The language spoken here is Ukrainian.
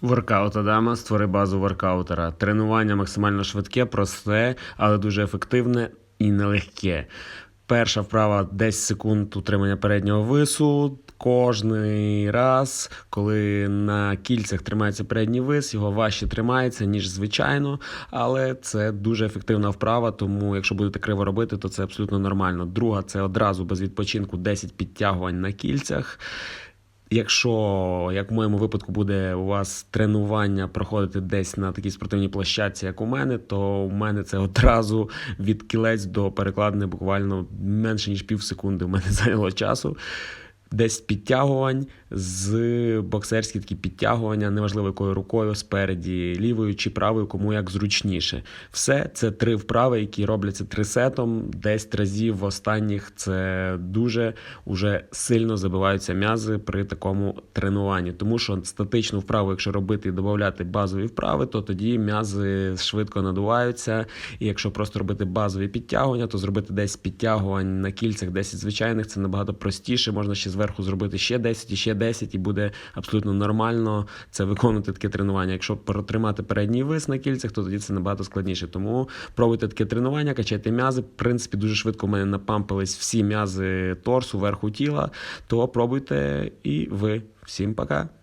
Воркаут Адама створи базу воркаутера. Тренування максимально швидке, просте, але дуже ефективне і нелегке. Перша вправа 10 секунд утримання переднього вису. Кожний раз, коли на кільцях тримається передній вис, його важче тримається, ніж звичайно, але це дуже ефективна вправа, тому якщо будете криво робити, то це абсолютно нормально. Друга це одразу без відпочинку 10 підтягувань на кільцях. Якщо, як в моєму випадку, буде у вас тренування проходити десь на такій спортивній площадці, як у мене, то у мене це одразу від кілець до перекладини буквально менше ніж пів секунди. У мене зайняло часу. Десь підтягувань з боксерські такі підтягування, неважливо якою рукою, спереді, лівою чи правою, кому як зручніше. Все це три вправи, які робляться трисетом. 10 разів в останніх це дуже уже сильно забиваються м'язи при такому тренуванні. Тому що статичну вправу, якщо робити і додати базові вправи, то тоді м'язи швидко надуваються. І якщо просто робити базові підтягування, то зробити 10 підтягувань на кільцях, 10 звичайних, це набагато простіше. Можна ще зверху зробити ще 10 і ще 10, і буде абсолютно нормально це виконувати таке тренування. Якщо протримати передній вис на кільцях, то тоді це набагато складніше. Тому пробуйте таке тренування, качайте м'язи. В принципі, дуже швидко в мене напампились всі м'язи торсу, верху тіла. То пробуйте і ви. Всім пока.